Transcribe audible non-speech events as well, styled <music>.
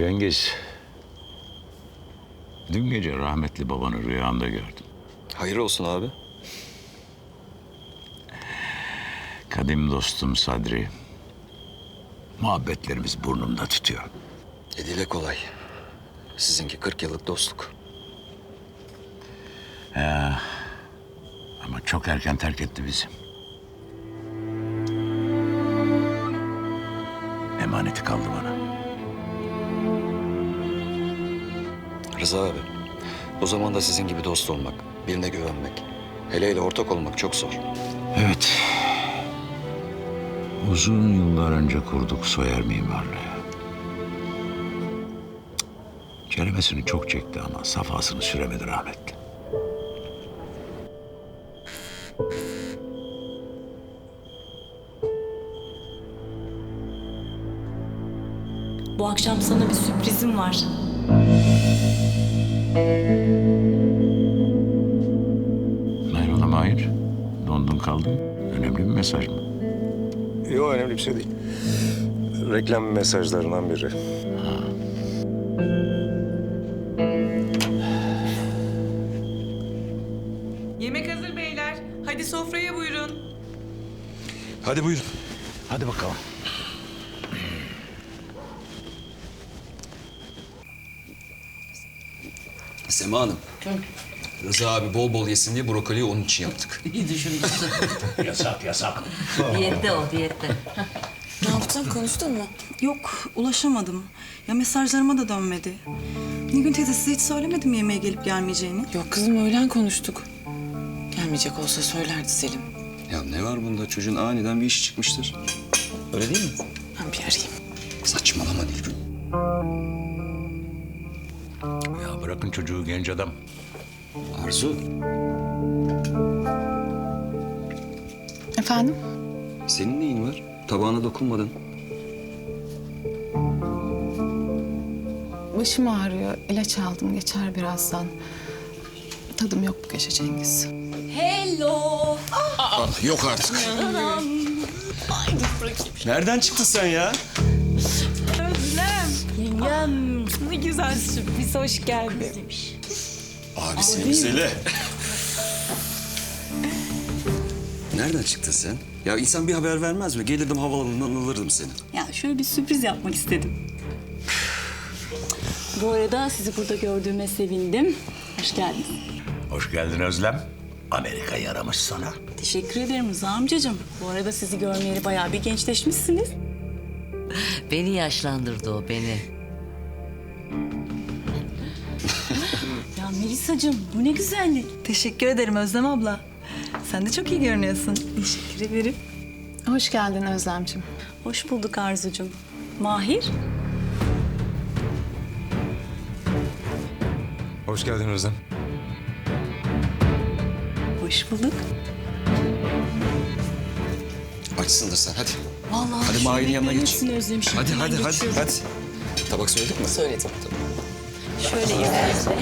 Cengiz. Dün gece rahmetli babanı rüyamda gördüm. Hayır olsun abi. Kadim dostum Sadri. Muhabbetlerimiz burnumda tutuyor. E dile kolay. Sizinki 40 yıllık dostluk. Ama çok erken terk etti bizi. Emaneti kaldı bana. Rıza abi. O zaman da sizin gibi dost olmak, birine güvenmek, hele hele ortak olmak çok zor. Evet. Uzun yıllar önce kurduk soyer mimarlığı. Kelimesini çok çekti ama safhasını süremedi rahmetli. Bu akşam sana bir sürprizim var. Hayrola Mahir? Dondun kaldın. Önemli bir mesaj mı? Yok önemli bir şey değil. Reklam mesajlarından biri. Yemek hazır beyler. Hadi sofraya buyurun. Hadi buyurun. Hadi bakalım. Sema Hanım. Rıza abi bol bol yesin diye brokoliyi onun için yaptık. <laughs> İyi düşünmüşsün. <laughs> Yasak yasak. diyette o diyette. Ne yaptın? Konuştun mu? Yok, ulaşamadım. Ya mesajlarıma da dönmedi. Nilgün teyze size hiç söylemedim yemeğe gelip gelmeyeceğini. Yok kızım öğlen konuştuk. Gelmeyecek olsa söylerdi Selim. Ya ne var bunda? Çocuğun aniden bir iş çıkmıştır. Öyle değil mi? Ben bir arayayım. Saçmalama Nilgün. Ya bırakın çocuğu genç adam. Arzu, Efendim? senin neyin var? Tabağına dokunmadın. Başım ağrıyor. İlaç aldım. Geçer birazdan. Tadım yok bu gece Cengiz. Hello. Yok artık. Nereden çıktın sen ya? Yengem ne güzel sürpriz hoş geldin. Abi seni güzeli. Nereden çıktın sen? Ya insan bir haber vermez mi? Gelirdim havaalanından alırdım seni. Ya şöyle bir sürpriz yapmak istedim. Bu arada sizi burada gördüğüme sevindim. Hoş geldiniz. Hoş geldin Özlem. Amerika yaramış sana. Teşekkür ederim Rıza amcacığım. Bu arada sizi görmeyeli bayağı bir gençleşmişsiniz. Beni yaşlandırdı o beni. Ya Melisa'cığım bu ne güzellik. Teşekkür ederim Özlem abla. Sen de çok iyi görünüyorsun. Teşekkür ederim. Hoş geldin Özlemciğim. Hoş bulduk Arzucuğum. Mahir? Hoş geldin Özlem. Hoş bulduk. Açsındır sen hadi. Vallahi Hadi Mahir'in yanına geç. özlemişim. Hadi hadi hadi hadi. Tabak söyledik mi? Söyledim. Şöyle izninizle.